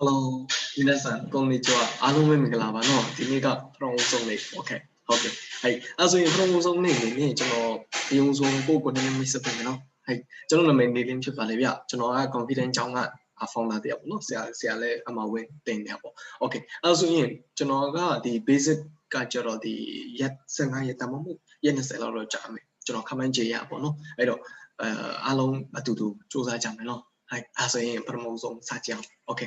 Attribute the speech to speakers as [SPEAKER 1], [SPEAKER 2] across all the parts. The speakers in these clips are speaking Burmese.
[SPEAKER 1] ဟယ်လိုဒီနေ့ဆန်ကွန်နီချွာအားလုံးပဲမင်္ဂလာပါနော်ဒီနေ့ကပထမဆုံးနေ့โอเคဟုတ်ကဲ့ဟဲ့အဲဆိုရင်ပထမဆုံးနေ့နေနေကျွန်တော်အယုံဆုံးပို့ကိုနည်းနည်းမိတ်ဆက်ပေးမယ်နော်ဟဲ့ကျွန်တော်နာမည်နေလင်းဖြစ်ပါလေဗျကျွန်တော်က confidence ကြောင်းက founder တရားပေါ့နော်ဆရာဆရာလည်းအမှဝင်တင်နေပေါ့โอเคအဲဆိုရင်ကျွန်တော်ကဒီ basic ကကျတော့ဒီရက်15ရက်တမမှုရက်20လောက်တော့ကြာမယ်ကျွန်တော်ခမန်းကြေးရပေါ့နော်အဲ့တော့အဲအားလုံးအတူတူစူးစမ်းကြမယ်နော်ဟဲ့အဲဆိုရင်ပထမဆုံးစကြအောင်โอเค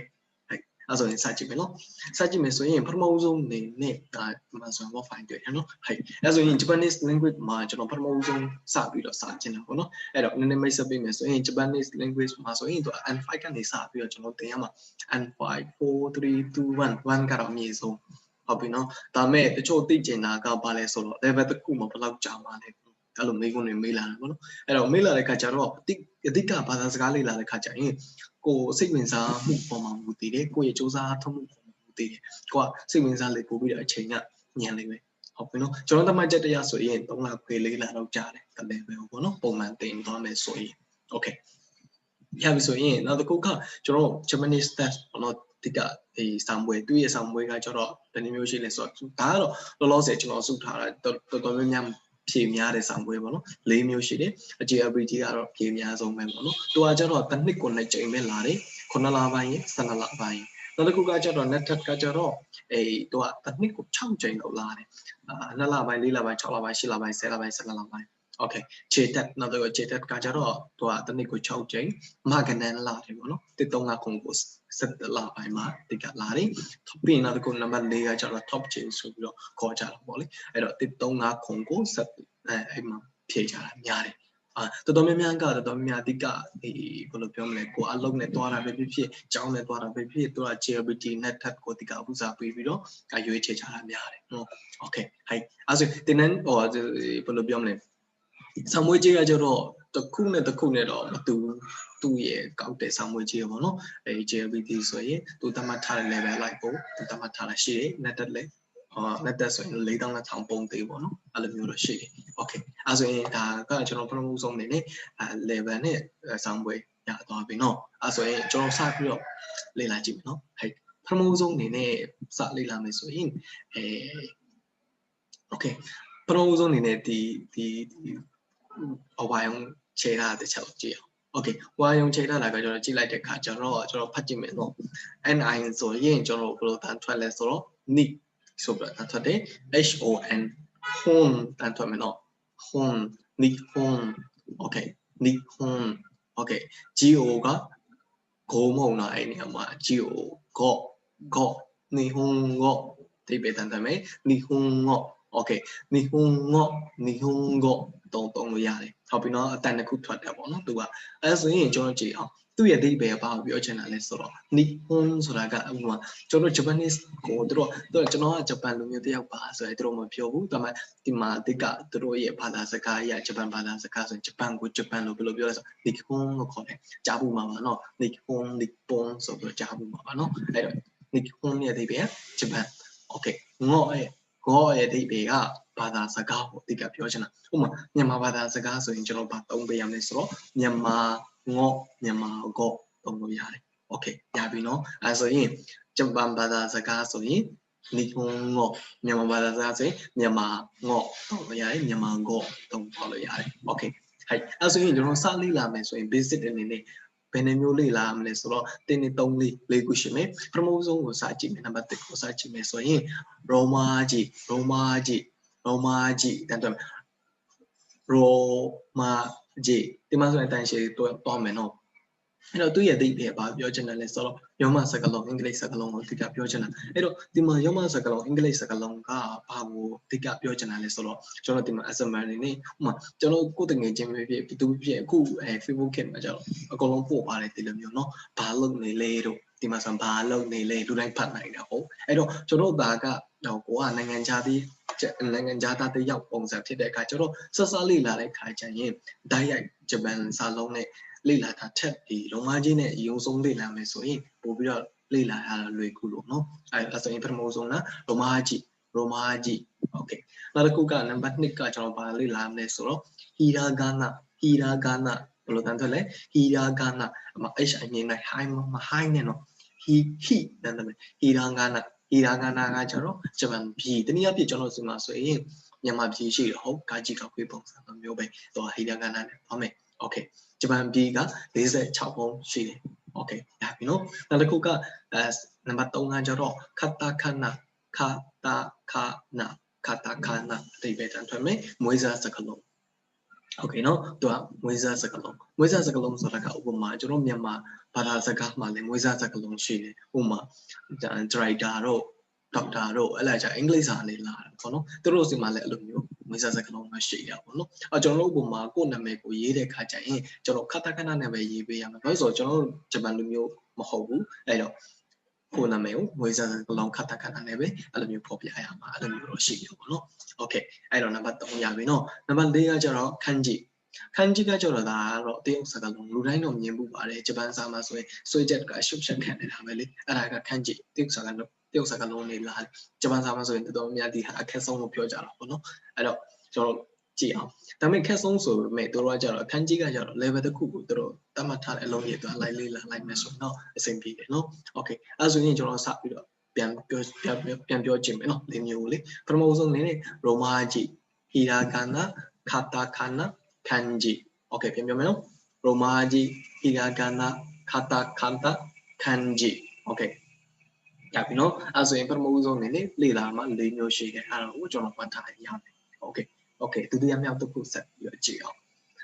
[SPEAKER 1] အဲ့ဆိုရင်စကြည့်မယ်နော်စကြည့်မယ်ဆိုရင်ပထမဆုံးအနေနဲ့ဒါမှဆိုရင် what file တွေ့ရနော်ဟဲ့အဲ့ဆိုရင် Japanese language မှာကျွန်တော်ပထမဆုံးစပြီးတော့စကျင်တာပေါ့နော်အဲ့တော့နည်းနည်းမိတ်ဆက်ပေးမယ်ဆိုရင် Japanese language မှာဆိုရင်သူ N5 ကနေစပြီးတော့ကျွန်တော်သင်ရမှာ N5 4 3 2 1 1ကတော့အမြင့်ဆုံးဟုတ်ပြီနော်ဒါမဲ့တချို့သိကျင်တာကဘာလဲဆိုတော့ level တစ်ခုမှာဘယ်လောက်ကြာမှာလဲအဲ့လိုမေးခွန်းတွေမေးလာတယ်ပေါ့နော်အဲ့တော့မေးလာတဲ့ခါကျတော့အတိအတိကဘာသာစကားလေ့လာတဲ့ခါကျရင် ကိုစိတ်ဝင်စားမှုပေါ်မှာမူတည်တယ်ကိုရဲ့စူးစမ်းထုတ်မှုပေါ်မှာမူတည်တယ်ကိုကစိတ်ဝင်စားလေပို့ပြီးတော့အချိန်ကညံနေပဲဟုတ်ပြီနော်ကျွန်တော်တမတ်ချက်တရားဆိုရင်3လခွေ4လတော့ကြာတယ်တလဲပဲပေါ့နော်ပုံမှန်တင်သွားမယ်ဆိုရင် okay ရပြီဆိုရင်နောက်တစ်ခုကကျွန်တော် Japanese test ပေါ့နော်တိကဒီစာမွေသူ့ရဲ့စာမွေကကျတော့ဘယ်နှမျိုးရှိလဲဆိုတော့ဒါကတော့လောလောဆယ်ကျွန်တော်စုထားတာတော်တော်များများ ဖြေများတဲ့ဆောင်ပွဲပေါ့နော်၄မျိုးရှိတယ်အ JLBG ကတော့ဖြေများဆုံးပဲပေါ့နော်သူကကျတော့တစ်နှစ်ကိုနှစ်ကြိမ်ပဲလာတယ်9လပိုင်းရင်12လပိုင်းနောက်တစ်ခုကကျတော့ net tet ကကျတော့အဲသူကတစ်နှစ်ကို6ကြိမ်လောက်လာတယ်အာ2လပိုင်း4လပိုင်း6လပိုင်း10လပိုင်း10လပိုင်း12လပိုင်း okay ခြေတက်နောက်တော့ခြေတက်ကကြတော့သူကတစ်နှစ်ကို6ကြိမ်မကနန်လာတယ်ပေါ့နော်တစ်3လခုကို7လပိုင်းမှာတိကလာတယ်ပြီးရင်နောက်တစ်ခုနံပါတ်4ကကျတော့ top chain ဆိုပြီးတော့ခေါ်ကြတာပေါ့လေအဲ့တော့တစ်3လခုကို7အဲအဲ့မှာဖြည့်ကြတာများတယ်အာတော်တော်များများကတော်တော်များများအဓိကဒီဘယ်လိုပြောမလဲကိုအလုံးနဲ့တွားတာပဲဖြစ်ဖြစ်ကြောင်းနဲ့တွားတာပဲဖြစ်ဖြစ်သူက JLBT net tat ကိုဒီကဥစားပေးပြီးတော့ရွေးချယ်ချတာများတယ်နော် okay ဟိုက်အဲ့ဆိုတင်းနန်းဟိုဘယ်လိုပြောမလဲ ဆံမွေးကြီးကကျတော့တစ်ခုနဲ့တစ်ခုနဲ့တော့မတူသူ့ရဲ့ကောက်တဲ့ဆံမွေးကြီးပေါ့နော်အဲ JLBT ဆိုရင်သူတတ်မှတ်ထားတဲ့ level လိုက်ကိုသူတတ်မှတ်ထားတာရှိတယ် net tat လည်းအာလက်သက်ဆိုရင်၄တောင်းနဲ့ထောင်ပုံသေးပေါ့နော်အဲ့လိုမျိုးတော့ရှိတယ်။ Okay အဲ့ဆိုရင်ဒါကကျွန်တော်ပထမဆုံးအနေနဲ့အဲ level နဲ့ဆောင်းပွဲရသွားပြီနော်။အဲ့ဆိုရင်ကျွန်တော်စပြီးတော့လေ့လာကြည့်မယ်နော်။ဟဲ့ပထမဆုံးအနေနဲ့စလေ့လာမယ်ဆိုရင်အဲ Okay ပထမဆုံးအနေနဲ့ဒီဒီ အဝိုင်းခြေထားတဲ့ချက်ကိုကြည့်အောင်။ Okay ဝါယုံချိန်ထားတာကကျွန်တော်ကြည့်လိုက်တဲ့အခါကျတော့ကျွန်တော်ဖတ်ကြည့်မယ်နော် NI ဆိုရင်ကျွန်တော်ဘယ်လိုတန်းထွက်လဲဆိုတော့ need ဆိုပြီးတော့ထွက်တယ် HON home တန်ထွက်မယ်နော် home need home okay need home okay GO က go မဟုတ်လားအဲ့နေရာမှာ GO go go နေဟွန်ငေါတိပဲတန်တယ်မယ်နေ ဟွန်ငေါ okay နေဟွန်ငေါနေဟွန်ငေါတုံတုံလို့ရတယ်ဟုတ်ပြီနော်အတန်တစ်ခုထွက်တယ်ပေါ့နော်သူကအဲဆိုရင်ကျွန်တော်ကြည့်အောင်သူ့ရဲ့အဓိပ္ပာယ်ကဘာကိုပြောချင်တာလဲဆိုတော့ Nihon ဆိုတာကဥပမာကျွန်တော် Japanese ကိုသူတို့သူတို့ကျွန်တော်ကဂျပန်လူမျိုးတယောက်ပါဆိုရင်သူတို့မပြောဘူးဒါပေမဲ့ဒီမှာအဓိကသူတို့ရဲ့ဘာသာစကားအရဂျပန်ဘာသာစကားဆိုရင်ဂျပန်ကိုဂျပန်လို့ဘယ်လိုပြောလဲဆို Nihon လို့ခေါ်တယ်ကြားဘူးမှာပါနော် Nihon Nippon ဆိုပြီးကြားဘူးမှာပါနော်အဲ့တော့ Nihon ရဲ့အဓိပ္ပာယ်ကဂျပန် Okay ငေါ့ရဲ့ ငေါ့ရဲ့အဓိပ္ပာယ်ကဘာသာစကားကိုအဓိကပြောချင်တာဥပမာမြန်မာဘာသာစကားဆိုရင်ကျွန်တော်ဘာသုံးပေးရမလဲဆိုတော့မြန်မာငေါ့မြန်မာဂေါ့သုံးလို့ရတယ်။ Okay ရပြီနော်။အဲဆိုရင်ဂျပန်ဘာသာစကားဆိုရင်နီဟွန်ငေါ့မြန်မာဘာသာစကားဆိုရင်မြန်မာငေါ့သုံးလို့ရတယ်မြန်မာဂေါ့သုံးလို့ရတယ်။ Okay ဟဲ့အဲဆိုရင်ကျွန်တော်စလေ့လာမယ်ဆိုရင် basic အနေနဲ့ ဘယ်နှမျိုးလေ့လာမလဲဆိုတော့တင်းနေ3လေးလေးခုရှိမယ်ပထမဆုံးကိုစကြည့်မယ်နံပါတ်1ကိုစကြည့်မယ်ဆိုရင်ရောမာကြီးရောမာကြီးရောမာကြီးတန်တော့ရောမာကြီးဒီမှာဆိုရင်တန်ရှည်တော့တော့မယ်နော်အဲ့တော့သူ့ရဲ့အဓိပ္ပာယ်ဘာပြောချင်တယ်လဲဆိုတော့ ရောမစကားလုံးအင်္ဂလိပ်စကားလုံးကိုအဓိကပြောချင်တာအဲ့တော့ဒီမှာရောမစကားလုံးအင်္ဂလိပ်စကားလုံးကဘာကိုအဓိကပြောချင်တာလဲဆိုတော့ကျွန်တော်ဒီမှာ SMR နေနေဥမာကျွန်တော်ကိုယ်တငယ်ချင်းပဲဖြစ်ပြီးသူဖြစ်အခုအဲ Facebook ခေတ်မှာကျတော့အကုန်လုံးပို့ပါတယ်ဒီလိုမျိုးเนาะဘာလုပ်နေလဲတို့ဒီမှာဆိုဘာလုပ်နေလဲလူတိုင်းဖတ်နိုင်တာဟုတ်အဲ့တော့ကျွန်တော်ဒါကတော့ကိုကနိုင်ငံခြားသည်နိုင်ငံခြားသားတယောက်ပုံစံဖြစ်တဲ့အခါကျတော့ဆက်စလေးလာတဲ့ခါကျရင်ဓာတ်ရိုက်ဂျပန်စာလုံးနဲ့ လေ့လာတာထက်ဒီလုံမကြီးနဲ့ရုံဆုံးလေ့လာမယ်ဆိုရင်ပို့ပြီးတော့လေ့လာရတာလွယ်ကူလို့နော်အဲအစရင်ပထမဆုံးကလုံမကြီးလုံမကြီးโอเคနောက်တစ်ခုကနံပါတ်2ကကျွန်တော်ဗာလေ့လာမယ်ဆိုတော့ဟီရာဂါနာဟီရာဂါနာဘယ်လိုတန်းထွက်လဲဟီရာဂါနာအမ h i မြင်နိုင် high မ high နဲ့နော်ဟ he he တန်တယ်ဟီရာဂနာဟီရာဂနာကကျတော့ဂျပန်ပြည်တနည်းအားဖြင့်ကျွန်တော်ဆိုမှာဆိုရင်မြန်မာပြည်ရှိတယ်ဟုတ်ကာကြီးကခွေးပုံစံမျိုးပဲတော့ဟီရာဂနာနဲ့ပါမယ် Okay ဂျပန်ပြည်က46ပုံရှိတယ် Okay ဒါပြီနော်နောက်တစ်ခုကအဲနံပါတ်3ကကျတော့ခတ္တခဏခတ္တခဏခတ္တခဏအတိပ္ပယ်တန်ထွက်မယ်မွေးစားစကားလုံး Okay နော်သူကမွေးစားစကားလုံးမွေးစားစကားလုံးဆိုတာကဥပမာကျွန်တော်မြန်မာဘာသာစကားမှာလည်းမွေးစားစကားလုံးရှိတယ်ဥပမာ director တော့ ဒေါက်တာတို့အဲ့လာကြအင်္ဂလိပ်စာနေလာတာပေါ့နော်သူတို့စီမှာလည်းအဲ့လိုမျိုးမွေးစားစကားလုံးမရှိတာပေါ့နော်အဲကျွန်တော်တို့ဥပမာကိုယ့်နာမည်ကိုရေးတဲ့ခါကျရင်ကျွန်တော်ခက်တခဏနဲ့ပဲရေးပေးရမှာဘာလို့ဆိုတော့ကျွန်တော်တို့ဂျပန်လူမျိုးမဟုတ်ဘူးအဲ့တော့ကိုနာမည်ကိုမွေးစားစကားလုံးခက်တခဏနဲ့ပဲအဲ့လိုမျိုးဖော်ပြရမှာအဲ့လိုမျိုးတော့ရှိတယ်ပေါ့နော်โอเคအဲ့တော့နံပါတ်3ရပြီနော်နံပါတ်4ကကျတော့ခန်းကြီးခန်းကြီးကကျတော့ဒါကတော့တရုတ်စကားလုံးလူတိုင်းတော့မြင်မှုပါတယ်ဂျပန်စာမှာဆိုရင်ဆွေးချက်ကရှုပ်ချက်ခံနေတာပဲလေအဲ့ဒါကခန်းကြီးတရုတ်စကားလုံး တရုတ်စကားလုံးတွေလာဂျပန်စာမှာဆိုရင်တော်တော်များဒီဟာအခက်ဆုံးလို့ပြောကြတာပေါ့နော်အဲ့တော့ကျွန်တော်ကြည့်အောင်ဒါပေမဲ့ခက်ဆုံးဆိုပေမဲ့တို့ကကြတော့အခန်းကြီးကကြတော့ level တစ်ခုကိုတို့တတ်မှတ်ထားတဲ့အလုံးကြီးတို့လိုက်လေးလာလိုက်မယ်ဆိုတော့အဆင်ပြေတယ်နော် okay အဲ့ဆိုရင်ကျွန်တော်စပြီးတော့ပြန်ပြောပြန်ပြောပြန်ပြောကြည့်မယ်နော်ဒီမျိုးကိုလေပထမဆုံးအနေနဲ့ရိုမာကြီး hiragana katakana kanji okay ပြန်ပြောမယ်နော်ရိုမာကြီး hiragana katakana kanji okay ရပြီနော်အဲ့ဆိုရင်ပထမဆုံးအနေနဲ့လေ့လာမှာ၄မျိုးရှိတယ်အဲ့တော့ကျွန်တော်ပတ်ထားရမယ်โอเคโอเคဒုတိယမြောက်တစ်ခုဆက်ပြီးတော့ကြည့်အောင်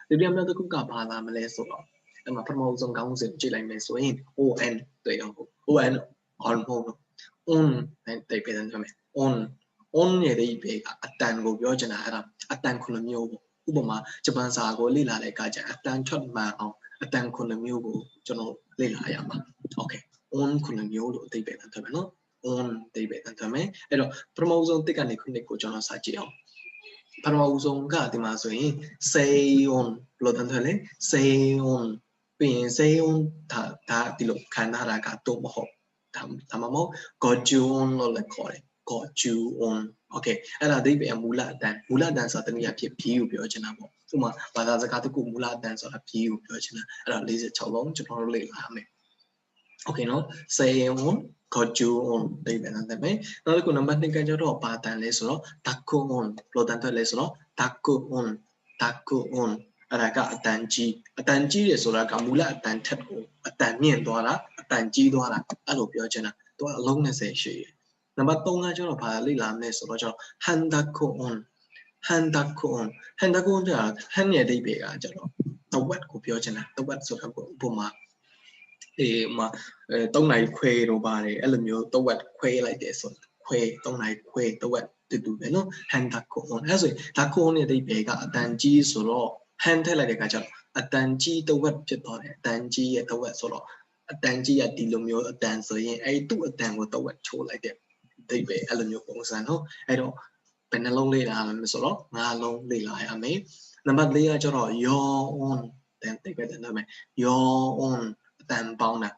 [SPEAKER 1] ဒုတိယမြောက်တစ်ခုကဘာလာမလဲဆိုတော့အဲ့မှာပထမဆုံးခေါင်းစဉ်ကြည့်လိုက်မယ်ဆိုရင် ON တွေ့အောင် ON hormone on တိတ်ပေးတယ်ဆိုမယ် on on ရဲ့ဒီပေကအတန်ကိုပြောချင်တာအဲ့ဒါအတန်ခုနှစ်မျိုးပေါ့ဥပမာဂျပန်စာကိုလေ့လာတဲ့အခါကျအတန်ထွက်မှန်အောင်အတန်ခုနှစ်မျိုးကိုကျွန်တော်လေ့လာရမှာ okay on ခုနှစ်မျိုးလို့အတိတ်ပဲတန်ထွက်မယ်နော် on အတိတ်ပဲတန်ထွက်မယ်အဲ့တော့ပထမဆုံးတစ်ကနေခုနှစ်ကိုကျွန်တော်စာကြည့်အောင်ပထမဆုံးကဒီမှာဆိုရင် say on ဘယ်လိုတန်ထွက်လဲ say on ပြီးရင် say on ဒါဒါဒီလိုခံထားတာကတော့မဟုတ်ဒါဒါမှမဟုတ် got you on လို့လည်းခေါ်တယ် got you on okay အဲ့ဒါအဓိပ္ပာယ်မူလအတန်မူလအတန်ဆိုတာတနည်းအားဖြင့် B ကိုပြောချင်တာပေါ့ဥပမာဘာသာစကားတစ်ခုမူလအတန်ဆိုတာ B ကိုပြောချင်တာအဲ့ဒါ46လုံးကျွန်တော်တို့လေ့လာမယ် okay နော် say on got you on အဓိပ္ပာယ်နဲ့မယ်နောက်တစ်ခုနံပါတ်2ကကျတော့ဘာတန်လဲဆိုတော့ taco on ဘယ်လိုတန်ထွက်လဲဆိုတော့ taco on taco on အဲ့ဒါကအတန်ကြီးအတန်ကြီးတယ်ဆိုတာကမူလအတန်ထက်ကိုအတန်မြင့်သွားတာအတန်ကြီးသွားတာအဲ့လိုပြောချင်တာသူကအလုံး20ရှိတယ်နံပါတ်3ကကျတော့ဘာလေ့လာမလဲဆိုတော့ကျတော့ handako on handako on handako on ဆိုတာ hand ရဲ့အဓိပ္ပာယ်ကကျတော့ the wet ကိုပြောချင်တာ the wet ဆိုတာကဥပမာ အေးမှာအဲ3နိုင်ခွဲတော့ပါတယ်အဲ့လိုမျိုး the wet ခွဲလိုက်တယ်ဆိုခွဲ3နိုင်ခွဲ the wet တူတူပဲနော် handako on အဲ့ဆိုရင် dako on ရဲ့အဓိပ္ပာယ်ကအတန်ကြီးဆိုတော့ hand ထည့်လိုက်တဲ့အခါကျတော့အတန်ကြီးတဝက်ဖြစ်သွားတယ်အတန်ကြီးရဲ့တဝက်ဆိုတော့အတန်ကြီးကဒီလိုမျိုးအတန်ဆိုရင်အဲ့သူ့အတန်ကိုတဝက်ချိုးလိုက်တဲ့ဒိတ်ပဲအဲ့လိုမျိုးပုံစံနော်အဲ့တော့ဘယ်နှလုံးလေ့လာရမလဲဆိုတော့ငါးလုံးလေ့လာရမယ်နံပါတ်၄ကကျတော့ your on တန်တိတ်ပဲတန်တယ်မယ် your on အ တန်ပေါင်းတာ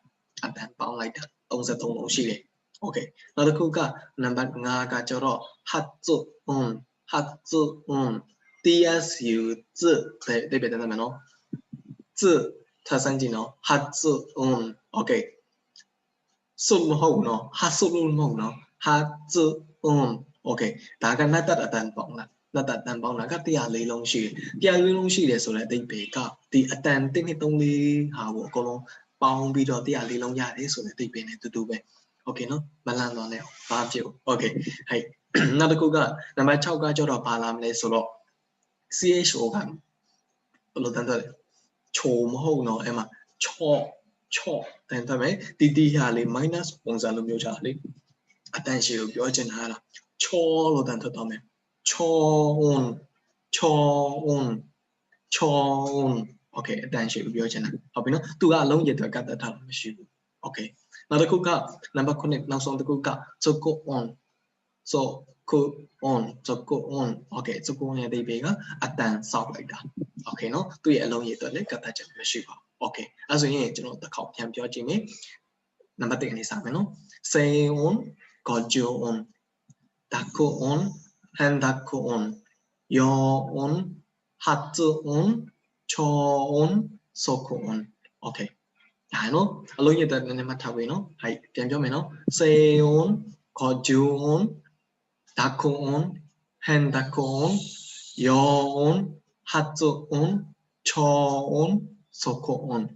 [SPEAKER 1] အတန်ပေါင်းလိုက်တာ33လုံးရှိတယ်โอเคနောက်တစ်ခုကနံပါတ်5ကကျတော့ဟတ်ဇွန်ဟတ်ဇွန် tsu ဇတဲ့ဒီပဲတန်းမယ်နော်ဇထဆန်းကြည့်နော်ဟတ်ဇွန်โอเคဆုမဟုတ်နော်ဟာဆုလို့မဟုတ်နော်ဟာဇွန်โอเคဒါကနတ်တတ်အတန်ပေါင်းလားနတ်တတ်တန်ပေါင်းတာက104လုံးရှိတယ်104လုံးရှိတယ်ဆိုတော့အတိတ်ဘေကဒီအတန်1 2 3 4ဟာကိုအကုန်လုံး ပေါင်းပြီးတော့တရားလေးလုံးရတယ်ဆိုတဲ့ဒီဘေနဲ့တူတူပဲ okay နော်မလန်တော့နဲ့ဘာဖြစ် okay ဟဲ့နောက်တစ်ခုကနံပါတ်6ကကျတော့ဘာလာမလဲဆိုတော့ CHO ကဘယ်လိုတန်းတယ်ချိုမဟုတ်တော့အဲ့မှာချော့ချော့တန်းတယ်မယ်တီတီဟာလေ minus ပုံစံလိုမျိုးချာလေအတန်ရှည်ကိုပြောချင်တာလားချောလို့တန်းထွက်တော့မယ်ချော on ချော on ချော on okay အတန်ရှည်ကိုပြောချင်တာဟုတ်ပြီနော်သူကအလုံးရည်အတွက်ကတ်တတ်တာမရှိဘူး okay နောက်တစ်ခုကနံပါတ်9နောက်ဆုံးတစ်ခုက so go on so go on so go on okay so go on ရဲ့အဓိပ္ပာယ်ကအတန်ဆောက်လိုက်တာ okay နော်သူ့ရဲ့အလုံးရည်အတွက်လည်းကတ်သက်ချက်မရှိပါဘူး okay အဲဆိုရင်ကျွန်တော်တစ်ခေါက်ပြန်ပြောကြည့်မယ်နံပါတ်1အနေစမယ်နော် say on got you on dako on hand dako on yo on hat on 좋은 소콘 오케이 다노 알로니 때문에 맡아보이 너 하이 변변해 너 세온 거주온 다코온 헨다코온 여온 하츠온 초온 소코온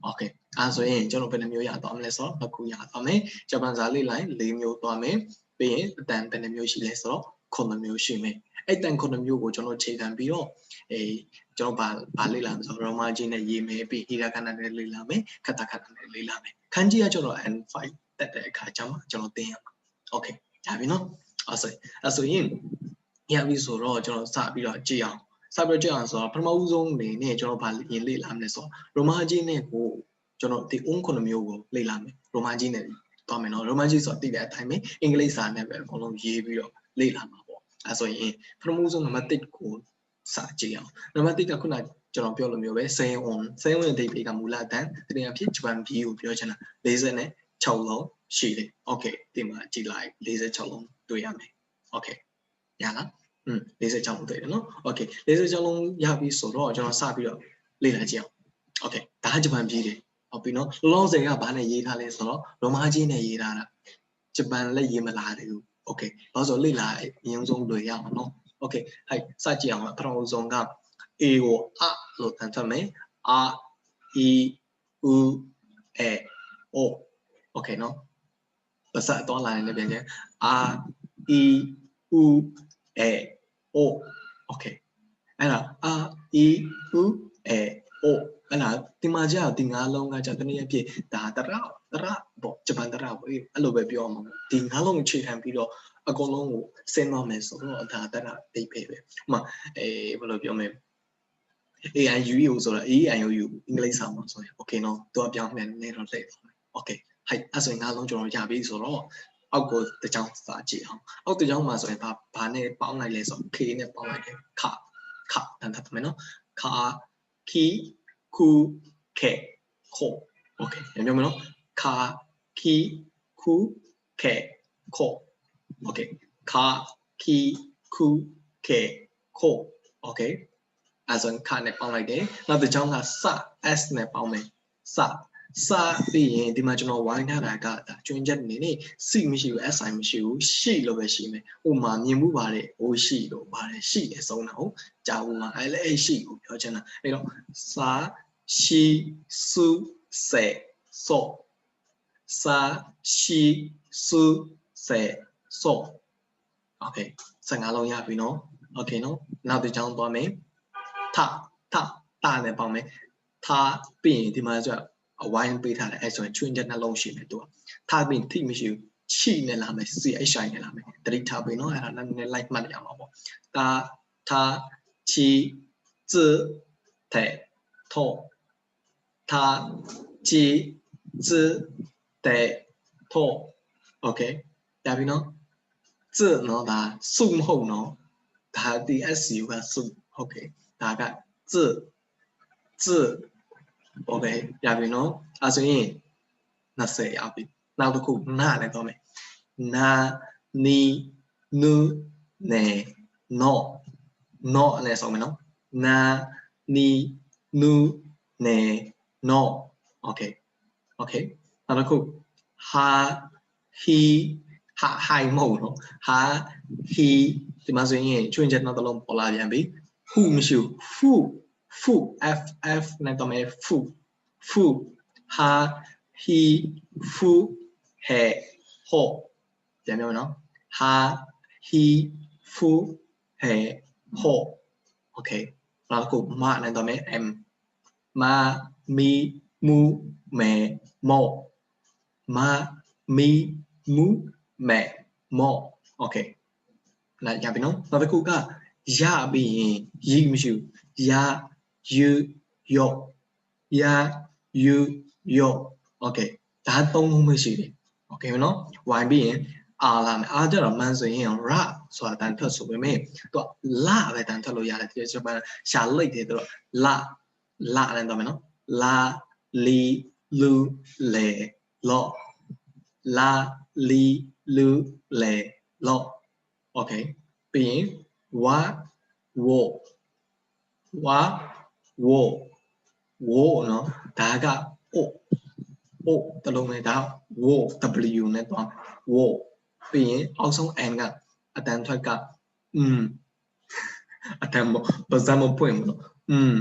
[SPEAKER 1] 오케이 အဲဆိုရင်ကျွန်တော်ဘယ်နှမျိုးရသွားမလဲဆိုတော့နှစ်ခုရသွားမယ်ဂျပန်စာလေးလိုက်၄မျိုးသွားမယ်ပြီးရင်အတန်ဘယ်နှမျိုးရှိလဲဆိုတော့ ခုနှစ်မျိုးရှိမယ်အဲ့တန်ခုနှစ်မျိုးကိုကျွန်တော်ခြေခံပြီးတော့အေးကျွန်တော်ဗာဗာလေ့လာမယ်ဆိုတော့ romaji နဲ့ရေးမယ်ပြီး hiragana နဲ့လေ့လာမယ်ခတခတနဲ့လေ့လာမယ်ခန်းကြီးကကျွန်တော် n5 တက်တဲ့အခါကျမှကျွန်တော်သင်ရမှာ okay ရပြီနော်အဲ့ဆိုအဲ့ဆိုရင်ရပြီဆိုတော့ကျွန်တော်စပြီးတော့ကြည့်အောင်စပြီးတော့ကြည့်အောင်ဆိုတော့ပထမဦးဆုံးအနေနဲ့ကျွန်တော်ဗာရင်လေ့လာမယ်ဆိုတော့ romaji နဲ့ကိုကျွန်တော်ဒီ on ခုနှစ်မျိုးကိုလေ့လာမယ် romaji နဲ့သွားမယ်နော် romaji ဆိုတော့သိတဲ့အတိုင်းပဲအင်္ဂလိပ်စာနဲ့ပဲအကုန်လုံးရေးပြီးတော့ လေ့လာမှာပေါ့အဲဆိုရင်ပထမဆုံးနံပါတ်1ကိုစာကြည့်အောင်နံပါတ်1ကခုနကျွန်တော်ပြောလိုမျိုးပဲ say on say on ရဲ့အဓိပ္ပာယ်ကမူလတန်တကယ်ဖြစ်ဂျပန်ပြည်ကိုပြောချင်တာ40နဲ့6လုံးရှိတယ် okay ဒီမှာကြည့်လိုက်46လုံးတွေ့ရမယ် okay ရလားอืม46လုံးတွေ့တယ်နော် okay 46လုံးရပြီဆိုတော့ကျွန်တော်စပြီးတော့လေ့လာကြည့်အောင် okay ဒါကဂျပန်ပြည်တယ်ဟုတ်ပြီနော်လောလောဆယ်ကဘာနဲ့ရေးထားလဲဆိုတော့ရိုမာကြီးနဲ့ရေးထားတာဂျပန်လက်ရေးမလာသေးဘူး okay ဘာလို့ဆိုလေ့လာအရင်ဆုံးလွယ်ရအောင်နော် okay ဟဲ့စကြည့်အောင်ပထမဆုံးက A ကိုအလို့တန်ထွက်မယ် R E U A O okay နော်ပါစတော့လာနေပြန်ချင်း R E U A O okay အဲ့ဒါ R E U A O အဲ့ဒါဒီမှာကြာဒီငါးလုံးကကြာတနည်းအားဖြင့်ဒါတရတ ရပေါ့ဂျပန်တရပေါ့အဲ့လိုပဲပြောအောင်ဒီငါးလုံးအခြေခံပြီးတော့အကုန်လုံးကိုစဉ်းစားမယ်ဆိုတော့ဒါတရဒိတ်ပဲပဲဥမာအေးဘယ်လိုပြောမလဲ AIU ဆိုတာ AIU အင်္ဂလိပ်စာမှာဆိုရင် okay နော်သူကပြောင်းပြန်နေတော့လက်သွားမယ် okay ဟိုက်အဲ့ဆိုရင်ငါးလုံးကျွန်တော်ရပြီဆိုတော့အောက်ကိုတကြောင်စာကြည့်အောင်အောက်တကြောင်မှာဆိုရင်ဘာဘာနဲ့ပေါင်းလိုက်လဲဆိုတော့ K နဲ့ပေါင်းလိုက်တယ်ခခတန်တတ်မယ်နော်ခခီခုခေခို okay ညပြောမယ်နော် ခခီခုခေခို okay ခခီခုခေခို okay အဲဆိုရင်ခနဲ့ပေါင်းလိုက်တယ်နောက်တစ်ချောင်းကစ s နဲ့ပေါင်းမယ်စစပြီးရင်ဒီမှာကျွန်တော် y ထားတာကဒါကျွင်းချက်အနေနဲ့ c မရှိဘူး si မရှိဘူးရှိလို့ပဲရှိမယ်ဥမာမြင်မှုပါတယ် o ရှိလို့ပါတယ်ရှိတယ်ဆုံးတာဟုတ်ကြာဘူးမှာအဲလည်းအဲ့ရှိကိုပြောချင်တာအဲ့တော့စာရှိစုစေစော စာရှိစုစေစောโอเค15လုံးရပြီเนาะโอเคเนาะနောက်တစ်ချောင်းသွားမယ်ထထတာနဲ့ပေါင်းမယ်ထားပြီးရင်ဒီမှာဆိုအဝိုင်းပေးထားတယ်အဲဆိုရင်ချွင်းချက်နှလုံးရှိမယ်သူကထားပြီးထိမရှိဘူးချိနဲ့လာမယ် CHI နဲ့လာမယ်တတိထားပြီးနော်အဲ့ဒါလည်းနည်းနည်း like မှတ်ရမှာပေါ့တာထားချီဇတဲ့ထောထားချီဇ တဲ့ထော okay ရပြီနော်ဇနော်ဒါစုမဟုတ်နော်ဒါဒီ SU ကစု okay ဒါက字字 okay ရပြီနော်အဲဆိုရင်20ရပြီနောက်တစ်ခုနာလည်းတော့မယ်နာနီနုနေနောနောလည်းဆုံးမယ် နော်နာနီနုနေနော okay okay နောက်တစ်ခုဟာဟီဟာဟိုင်မဟုတ်နော်ဟာဟီဒီမှာဆိုရင်ချွင်းချက်နောက်တစ်လုံးပေါ်လာပြန်ပြီဖူမရှိဘူးဖူဖူ f f နဲ့တော့မယ်ဖူဖူဟာဟီဖူဟဲဟောပြန်ပြောမယ်နော်ဟာဟီဖူဟဲဟော okay နောက်တစ်ခုမနဲ့တော့မယ် m မာမီမူမဲမော ma mi mu me mo okay နားရပြီနော်နောက်တစ်ခုကရပြီးရင်ရီမရှိဘူးရယူယောရယူယော okay ဒါသုံးလုံးပဲရှိတယ် okay နော် why ပြီးရင်အားလာမယ်အားကြတော့မှန်ဆိုရင်ရဆိုတာတန်ထွက်ဆိုပေမဲ့သူကလပဲတန်ထွက်လို့ရတယ်ဒီကျွန်မရှာလိုက်တယ်သူတော့လလနဲ့တော့မယ်နော်လာလီလူလေ လောလာလီလူလေလောโอเคပြီးရင်ဝါဝိုဝါဝိုဝိုနော်ဒါကအို o တလုံးနဲ့ဒါ wo w နဲ့သွား wo ပြီးရင်အောက်ဆုံး n ကအတန်ထွက်က mm အတန်မပါဇမပွင့်မလို့ mm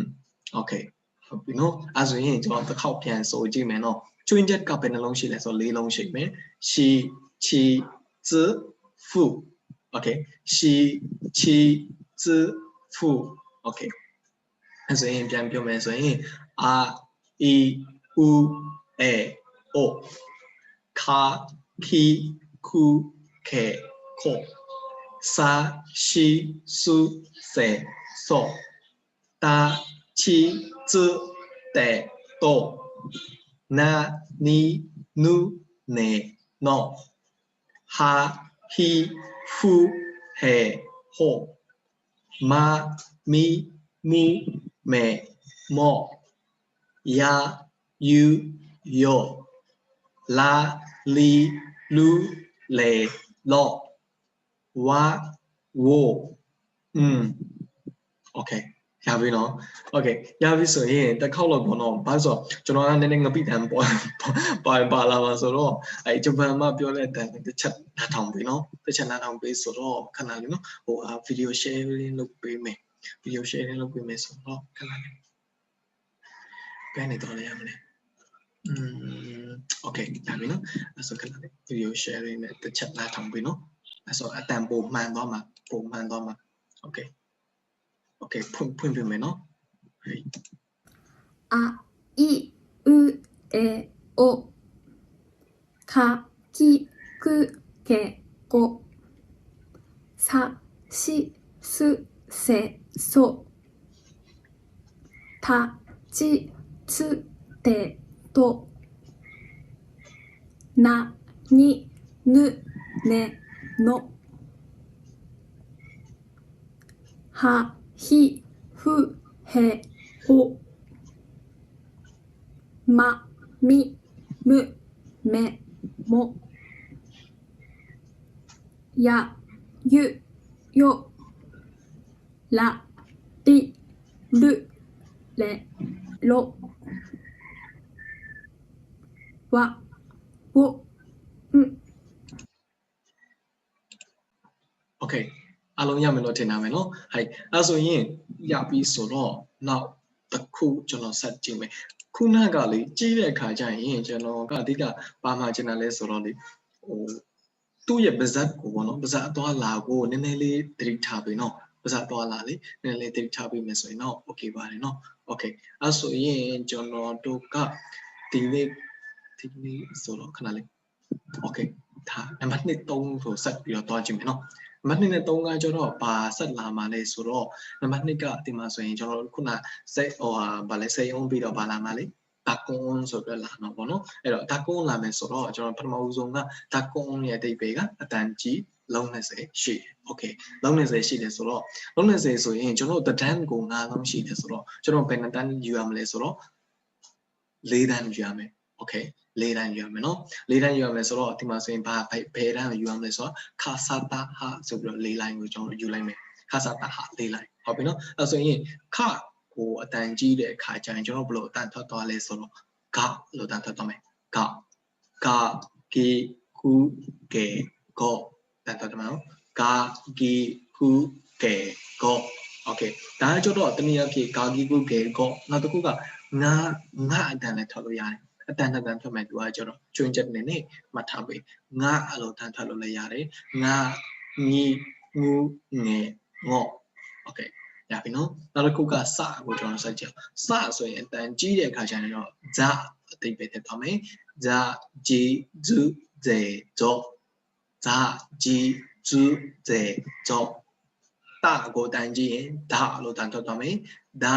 [SPEAKER 1] okay ဟုတ်ပြီနော်အဲဆိုရင်ကျွန်တော်တစ်ခေါက်ပြန်ဆိုကြည့်မယ်နော် ကျွင်းချက်ကဘယ်နှလုံးရှိလဲဆိုတော့၄လုံးရှိမယ်ရှီချီဇဖူ okay ရှီချီဇဖူ okay အဲဆိုရင်ပြန်ပြောမယ်ဆိုရင်အာအီဥအေအိုခါခီခုခေခောစာရှီစုစေ စောတာချီဇတေတောနာနီနုနေနောဟာဟီဖူဟေဟောမာမီမူမေမောယာယူယောလာလီလူ လေလောဝါဝိုอืมโอเคရပြီနော်โอเคရပြီဆိုရင်တစ်ခေါက်လောက်ပေါ့နော်ဘာလို့ဆိုတော့ကျွန်တော်ကနည်းနည်းငပိတန်ပေါ်ပါပါလာပါဆိုတော့အဲဂျပန်မှာပြောတဲ့အတိုင်းတစ်ချက်နားထောင်ပြီနော်တစ်ချက်နားထောင်ပြီဆိုတော့ခဏလေးနော်ဟိုအာဗီဒီယို share လေးလုပ်ပေးမယ်ဗီဒီယို share လေးလုပ်ပေးမယ်ဆိုတော့ခဏလေးဘယ်နေတော့လဲရမလဲอืมโอเคဒါပြီနော်အဲ့ဆိုခဏလေးဗီဒီယို share လေးနဲ့တစ်ချက်နားထောင်ပြီနော်အဲ့ဆိုအတန်ပုံမှန်သွားမှာပုံမှန်သွားမှာโอเค OK、の。はい。
[SPEAKER 2] あいうえおかきくけこさしすせそたちつてとなにぬねのはひふへおまみむめもやゆよらりるれろわお
[SPEAKER 1] အလုံးရမယ်လို့ထင်တာမယ်နော်ဟိုက်အဲဆိုရင်ရပြီဆိုတော့နောက်တစ်ခုကျွန်တော်ဆက်ကြည့်မယ်ခုနကလေကြည့်တဲ့အခါကျရင်ကျွန်တော်ကအဓိကပါမှာကျင်တာလဲဆိုတော့လေဟိုသူ့ရဲ့ပါဇက်ကိုပေါ့နော်ပါဇက်အသွားလာကိုနည်းနည်းလေးသတိထားပြီးနော်ပါဇက်သွားလာလေနည်းနည်းလေးသတိထားပြီးမယ်ဆိုရင်တော့ okay ပါတယ်နော် okay အဲဆိုရင်ကျွန်တော်တို့ကဒီနေ့ဒီနေ့ဆိုတော့ခဏလေး okay ဒါနံပါတ်1 3ဆိုဆက်ပြီးတော့တွားကြည့်မယ်နော်နံပါတ်1နဲ့3ကကျတော့ဘာဆက်လာမှာလဲဆိုတော့နံပါတ်1ကဒီမှာဆိုရင်ကျွန်တော်ခုနစိတ်ဟိုဟာဘာလဲစိတ်အောင်ပြီးတော့ဘာလာမှာလဲဒါကွန်ဆိုပြလာတော့ဗောနော်အဲ့တော့ဒါကွန်လာမယ်ဆိုတော့ကျွန်တော်ပထမဦးဆုံးကဒါကွန်ရဲ့အတိတ်ပဲကအတန်ကြီးလုံး20ရှိတယ်။ Okay လုံး20ရှိတယ်ဆိုတော့လုံး20ဆိုရင်ကျွန်တော်တဒန်းကို9လုံးရှိတယ်ဆိုတော့ကျွန်တော်ဘယ်နှတန်းယူရမလဲဆိုတော့၄တန်းယူရမယ်။ Okay อเค၄တန်းယူရမယ်နော်၄တန်းယူရမယ်ဆိုတော့ဒီမှာဆိုရင်ဘာဘယ်တန်းကိုယူရမလဲဆိုတော့ခါဆာတာဟာဆိုပြီးတော့၄ line ကိုကျွန်တော်ယူလိုက်မယ်ခါဆာတာဟာ၄ line ဟုတ်ပြီနော်အဲဆိုရင်ခကိုအတန်ကြီးတဲ့အခါကျရင်ကျွန်တော်ဘယ်လိုအတန်ထွက်သွားလဲဆိုတော့ဂလို့အတန်ထွက်သွားမယ်ဂဂဂီခုကေကောတန်ထွက်တယ်မနော်ဂဂီခုကေကောโอเคဒါကကျတော့တနည်းအားဖြင့်ဂါဂီခုကေကောနောက်တစ်ခုကငါငါအတန်လည်းထွက်လို့ရတယ် အတန်တန်ထွက်မယ်သူကကျတော့ကျွင်းချက်နေနေမှတ်ထားပေးငါအလိုတန်ထွက်လို့လည်းရတယ်ငါညီငူငယ်ငော့โอเคရပြီနော်နောက်တစ်ခုကစကိုကျွန်တော်ဆက်ကြည့်စဆိုရင်အတန်ကြီးတဲ့အခါကျရင်တော့ဇာအတိတ်ပဲတက်သွားမယ်ဇာဂျီဇူဇေဇောဇာဂျီဇူဇေဇောတာကိုတန်ကြီးရင်ဒါလို့တန်ထွက်သွားမယ်ဒါ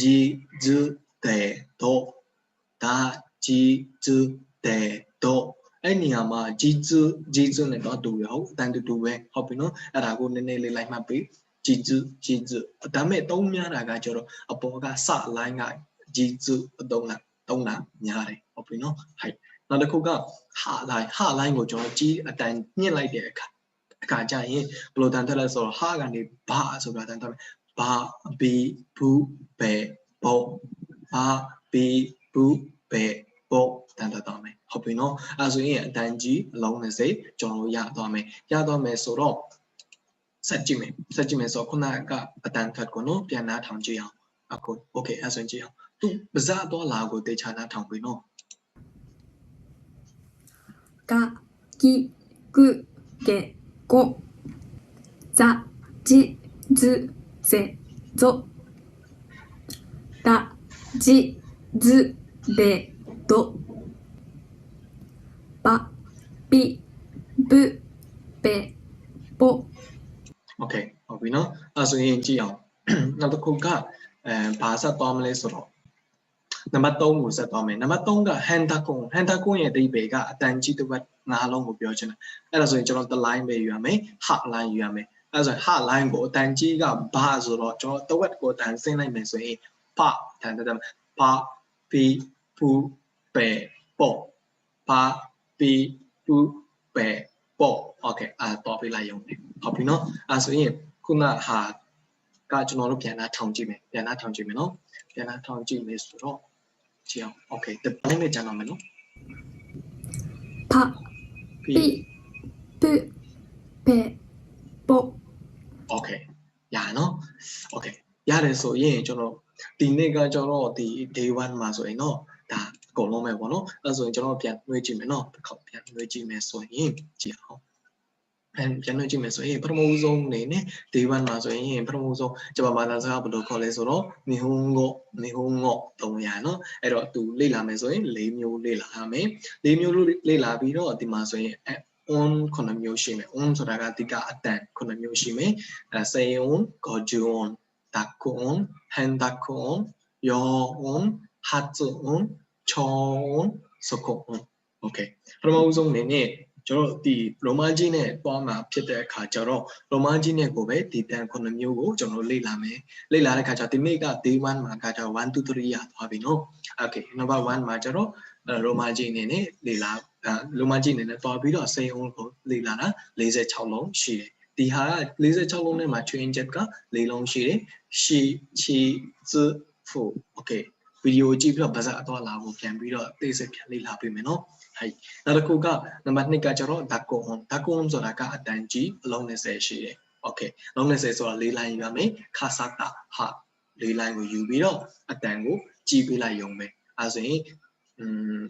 [SPEAKER 1] ဂျီဇူတေတောဒါ ဂျီဇူတေတောအဲ့နေရာမှာဂျီဇူဂျီဇူနဲ့တော့တူရဟုတ်အတန်တူတူပဲဟုတ်ပြီနော်အဲ့ဒါကိုနည်းနည်းလေးလိုက်မှတ်ပြီးဂျီဇူဂျီဇူဒါမဲ့သုံးများတာကကျတော့အပေါ်ကစလိုင်းကဂျီဇူအသုံးလားသုံးတာများတယ်ဟုတ်ပြီနော်ဟိုက်နောက်တစ်ခုကဟာလိုင်းဟာလိုင်းကိုကျွန်တော်ကြီးအတန်ညှစ်လိုက်တဲ့အခါအခါကျရင်ဘယ်လိုတန်ထွက်လဲဆိုတော့ဟာကနေဘာဆိုတာတန်ထွက်မယ်ဘာဘီဘူးဘဲဘောဘာဘီဘူးဘဲဘ ပုတ်တန်တတ်သွားမယ်ဟုတ်ပြီနော်အဲဆိုရင်အတန်ကြီးအလုံး20ကျွန်တော်ရသွားမယ်ရသွားမယ်ဆိုတော့ဆက်ကြည့်မယ်ဆက်ကြည့်မယ်ဆိုတော့ခုနကအတန်ခတ်ကိုနော်ပြန်နာထောင်ကြည့်အောင်အခုโอเคအဲဆိုရင်ကြည့်အောင်သူပဇာတော့လာကိုတေချာနာထောင်ပြီနော်
[SPEAKER 2] ကကီကုကေကိုဇာဂျီဇူဇေဇိုတာဂျီဇူဘေ どばびぶべぼ
[SPEAKER 1] okay ဟုတ်ပြီနော်အဲဆိုရင်ကြည့်အောင် နောက်တစ်ခုကအဲဘာဆက်သွားမလဲဆိုတော့နံပါတ်3ကိုဆက်သွားမယ်နံပါတ်3က hand kun hand kun ရဲ့အဓိပ္ပာယ်ကအတန်ကြီးတစ်ဝက်ငါးလုံးကိုပြောချင်တယ်အဲ့ဒါဆိုရင်ကျွန်တော်တစ် line ပဲယူရမယ် hard line ယူရမယ်အဲ့ဒါဆိုရင် hard line ကိုအတန်ကြီးကဘာဆိုတော့ကျွန်တော်တစ်ဝက်ကိုအတန်ဆင်းလိုက်မယ်ဆိုရင်ဖတန်တန်ဖပီပူ ပေပေါ့ပါပီတူပေပေါ့โอเคအာတော့ပြလိုက်ရုံနဲ့ဟုတ်ပြီနော်အဲဆိုရင်ခုနဟာကကျွန်တော်တို့ပြန်လာထောင်ကြည့်မယ်ပြန်လာထောင်ကြည့်မယ်နော်ပြန်လာထောင်ကြည့်မယ်ဆိုတော့ကြည့်အောင်โอเคဒီပိုင်းနဲ့ကျန်တော့မယ်နော်
[SPEAKER 2] ပါ
[SPEAKER 1] ပီ
[SPEAKER 2] တူပေပေါ့โอ
[SPEAKER 1] เคရနော်โอเคရတယ်ဆိုရင်ကျွန်တော်ဒီနေ့ကကျွန်တော်ဒီ day 1မှာဆိုရင်တော့ဒါ အကုန်လုံးပဲပေါ့နော်အဲဆိုရင်ကျွန်တော်ပြန်နှွေးကြည့်မယ်နော်တစ်ခေါက်ပြန်နှွေးကြည့်မယ်ဆိုရင်ကြည့်အောင်ပြန်ပြန်နှွေးကြည့်မယ်ဆိုရင်ပထမဆုံးအနေနဲ့ day 1မှာဆိုရင်ပထမဆုံးကျွန်တော်ဘာသာစကားဘယ်လိုခေါ်လဲဆိုတော့နီဟွန်ကိုနီဟွန်ကို300နော်အဲ့တော့သူလေ့လာမယ်ဆိုရင်၄မျိုးလေ့လာရမယ်၄မျိုးလေ့လာပြီးတော့ဒီမှာဆိုရင် on ခုနှစ်မျိုးရှိမယ် on ဆိုတာကအဓိကအတန်ခုနှစ်မျိုးရှိမယ်အဲစေ on ကိုဂျူ on ဒါကွန် hand ဒါကွန်ယော on hat on ချော on စကု on okay ပထမဦးဆုံးအနေနဲ့ကျွန်တော်ဒီရိုမာကြီးနဲ့တွားမှာဖြစ်တဲ့အခါကျတော့ရိုမာကြီးနဲ့ကိုပဲဒီတန်ခုနှစ်မျိုးကိုကျွန်တော်လေ့လာမယ်လေ့လာတဲ့အခါကျဒီနေ့က day 1မှာကကျတော့1 2 3ရသွားပြီနော် okay number 1မှာကျတော့ရိုမာကြီးအနေနဲ့လေ့လာအဲရိုမာကြီးအနေနဲ့တွားပြီးတော့စေအောင်ကိုလေ့လာတာ46လုံးရှိတယ်ဒီဟာ46လုံးထဲမှာ train jet က၄လုံးရှိတယ်ရှီချီဇဖူ okay ဗီဒီယိုကြည့်ပြီးတော့ဗဇက်အသွားလာကိုပြန်ပြီးတော့သိစိတ်ပြန်လေ့လာပေးမယ်နော်ဟဲ့နောက်တစ်ခုကနံပါတ်2ကကျတော့ဓာတ်ကွန်ဓာတ်ကွန်ဆိုတာကအတန်ကြီးအလုံး20ရှိတယ် okay အလုံး20ဆိုတာ၄ line ယူရမယ်ခါစတာဟာ၄ line ကိုယူပြီးတော့အတန်ကိုကြည့်ပေးလိုက်ရုံပဲအဲဆိုရင်อืม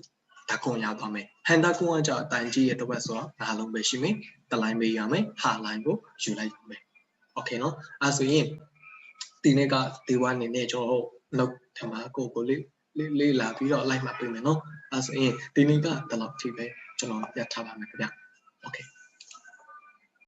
[SPEAKER 1] ဓာတ်ကွန်ရသွားမယ်ဟန်ဓာတ်ကွန်ကကျတော့အတန်ကြီးရဲ့တစ်ဝက်ဆိုတော့ငါးလုံးပဲရှိမယ်တစ် line ပဲယူရမယ်ဟာ line ကိုယူလိုက်ရုံပဲ okay နော်အဲဆိုရင်ဒီနေ့ကဒီဝအနေနဲ့ကျွန်တော်တို့ လောက်ထမကိုကိုလေးလေးလေးလာပြီးတော့လိုက်မှပြင်မယ်နော်အဲဆိုရင်ဒီနေ့ကဒီလောက်ထိပဲကျွန်တော်ပြတ်ထားပါမယ်ခင်ဗျ okay